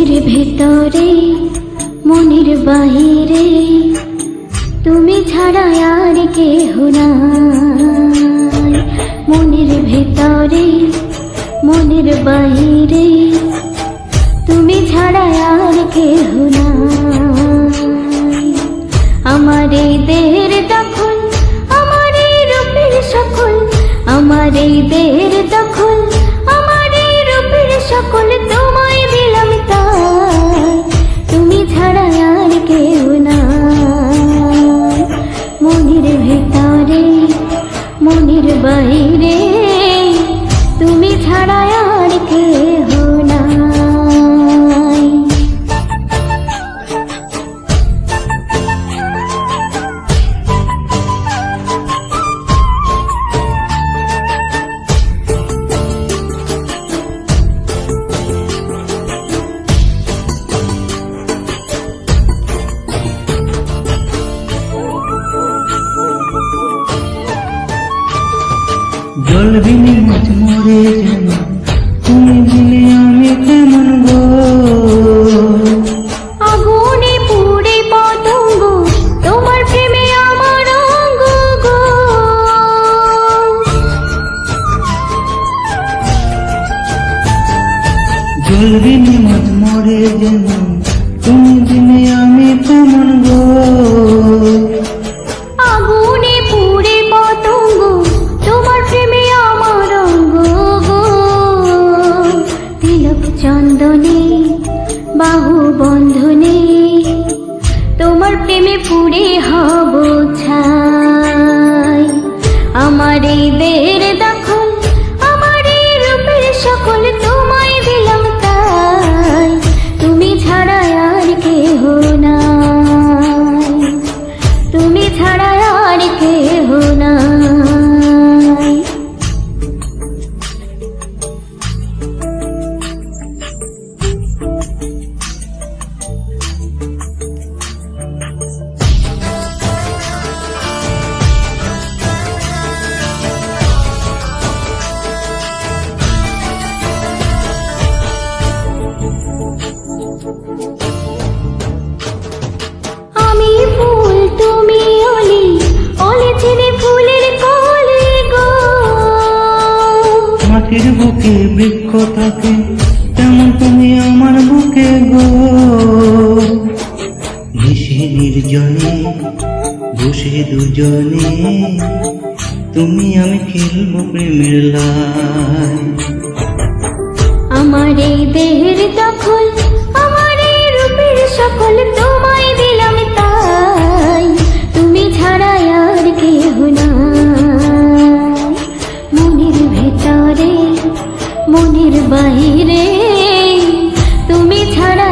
মনের ভেতরে, মনের বাহিরে, তুমি ছাড়া আর কেহ নাই। মনের ভেতরে, মনের বাহিরে, তুমি ছাড়া আর কেহ নাই। আমার এই দেহের দখল, আমার এই রূপের সকল আমার এই দেহের দখল জল বিনে মাছ মরে যেন? তুমি বিনে আমি কেমন গো? আগুনে পুড়ে পতঙ্গ তোমার প্রেমে আমার অঙ্গ গো। জল বিনে মাছ মরে যেন? তুমি বিনে আমি কেমন গো? পুড়ে হব ছাই। আমার এই দের মাটির বুকে বৃক্ষ থাকে, তেমন তুমি আমার বুকে গো। ভেসে নির্জনে, বসে দুজনে, তুমি আমি খেলব প্রেমের লাই। আমার এই দেহের দখল মনের বাহিরে। তুমি ছাড়া